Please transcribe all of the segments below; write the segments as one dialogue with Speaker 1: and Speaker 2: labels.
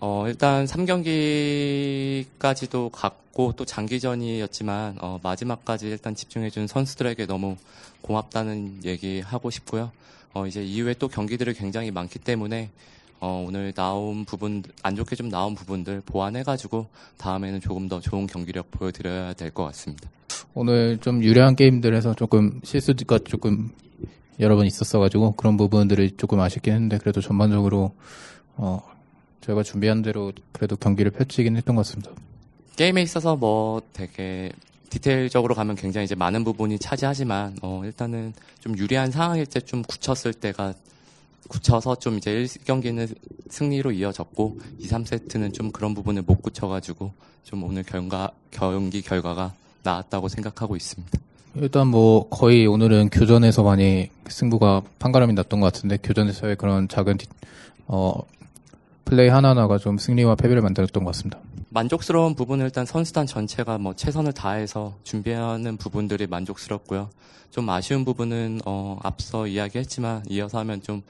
Speaker 1: 어, 일단 3경기까지도 갔고 또 장기전이었지만 어, 마지막까지 일단 집중해준 선수들에게 너무 고맙다는 얘기 하고 싶고요. 어, 이제 이후에 또 경기들이 굉장히 많기 때문에 어, 오늘 나온 부분 안 좋게 좀 나온 부분들 보완해가지고 다음에는 조금 더 좋은 경기력 보여드려야 될 것 같습니다.
Speaker 2: 오늘 좀 유리한 게임들에서 조금 실수가 조금 여러 번 있었어가지고 그런 부분들이 조금 아쉽긴 했는데 그래도 전반적으로 어 저희가 준비한 대로 그래도 경기를 펼치긴 했던 것 같습니다.
Speaker 1: 게임에 있어서 뭐 되게 디테일적으로 가면 굉장히 이제 많은 부분이 차지하지만 어 일단은 좀 유리한 상황일 때 좀 굳혔을 때가 굳혀서 좀 이제 1경기는 승리로 이어졌고 2, 3세트는 좀 그런 부분을 못 굳혀가지고 좀 오늘 결과, 경기 결과가 나았다고 생각하고 있습니다.
Speaker 2: 일단 뭐 거의 오늘은 교전에서 많이 승부가 판가름이 났던 것 같은데 교전에서의 그런 작은 디- 어 플레이 하나하나가 좀 승리와 패배를 만들었던 것 같습니다.
Speaker 1: 만족스러운 부분은 일단 선수단 전체가 뭐 최선을 다해서 준비하는 부분들이 만족스럽고요. 좀 아쉬운 부분은 어 앞서 이야기했지만 이어서 하면 좀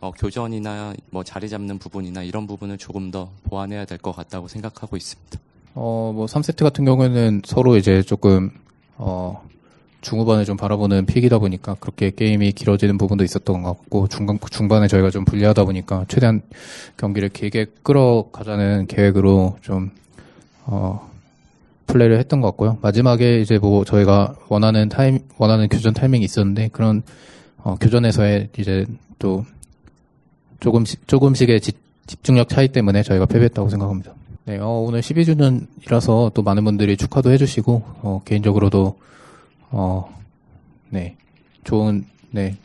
Speaker 1: 어, 교전이나 뭐 자리 잡는 부분이나 이런 부분을 조금 더 보완해야 될 것 같다고 생각하고 있습니다.
Speaker 2: 어, 뭐 3세트 같은 경우에는 서로 이제 조금 어 중후반을 좀 바라보는 픽이다 보니까 그렇게 게임이 길어지는 부분도 있었던 것 같고 중간 중반에 저희가 좀 불리하다 보니까 최대한 경기를 길게 끌어가자는 계획으로 좀 어, 플레이를 했던 것 같고요. 마지막에 이제 뭐 저희가 원하는 타임 원하는 교전 타이밍이 있었는데 그런 어, 교전에서의 이제 또 조금씩 조금씩의 지- 집중력 차이 때문에 저희가 패배했다고 생각합니다. 네, 어, 오늘 12주년이라서 또 많은 분들이 축하도 해주시고, 어, 개인적으로도, 어, 네, 좋은, 네,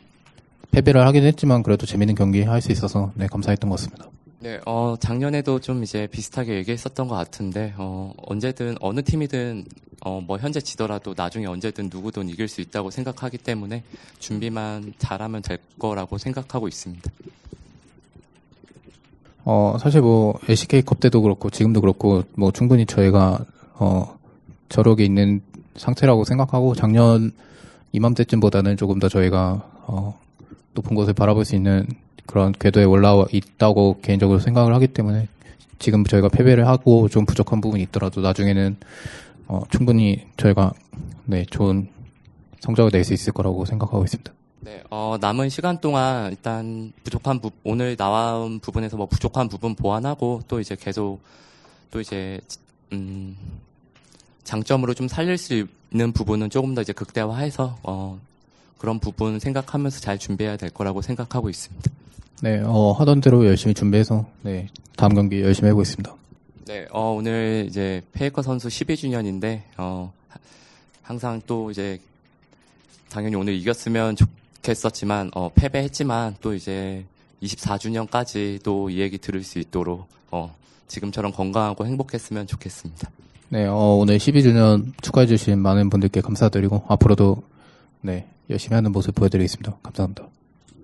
Speaker 2: 패배를 하긴 했지만 그래도 재밌는 경기 할 수 있어서, 네, 감사했던 것 같습니다.
Speaker 1: 네, 어, 작년에도 좀 이제 비슷하게 얘기했었던 것 같은데, 어, 언제든, 어느 팀이든, 어, 뭐, 현재 지더라도 나중에 언제든 누구든 이길 수 있다고 생각하기 때문에 준비만 잘하면 될 거라고 생각하고 있습니다.
Speaker 2: 어, 사실 뭐, LCK컵 때도 그렇고, 지금도 그렇고, 뭐, 충분히 저희가, 어, 저력이 있는 상태라고 생각하고, 작년 이맘때쯤보다는 조금 더 저희가, 어, 높은 곳을 바라볼 수 있는 그런 궤도에 올라와 있다고 개인적으로 생각을 하기 때문에, 지금 저희가 패배를 하고 좀 부족한 부분이 있더라도 나중에는, 어, 충분히 저희가, 네, 좋은 성적을 낼 수 있을 거라고 생각하고 있습니다.
Speaker 1: 네, 어, 남은 시간 동안 일단 부족한 부, 오늘 나온 부분에서 뭐 부족한 부분 보완하고 또 이제 계속 또 이제, 음, 장점으로 좀 살릴 수 있는 부분은 조금 더 이제 극대화해서, 어, 그런 부분 생각하면서 잘 준비해야 될 거라고 생각하고 있습니다.
Speaker 2: 네, 어, 하던 대로 열심히 준비해서, 네, 다음 경기 열심히 해보겠습니다.
Speaker 1: 네, 어, 오늘 이제 페이커 선수 12주년인데, 어, 하- 항상 또 이제, 당연히 오늘 이겼으면 좋겠었지만, 어, 패배했지만, 또 이제 24주년까지 또이 얘기 들을 수 있도록, 어, 지금처럼 건강하고 행복했으면 좋겠습니다.
Speaker 2: 네, 어, 오늘 12주년 축하해 주신 많은 분들께 감사드리고, 앞으로도, 네, 열심히 하는 모습 보여드리겠습니다. 감사합니다.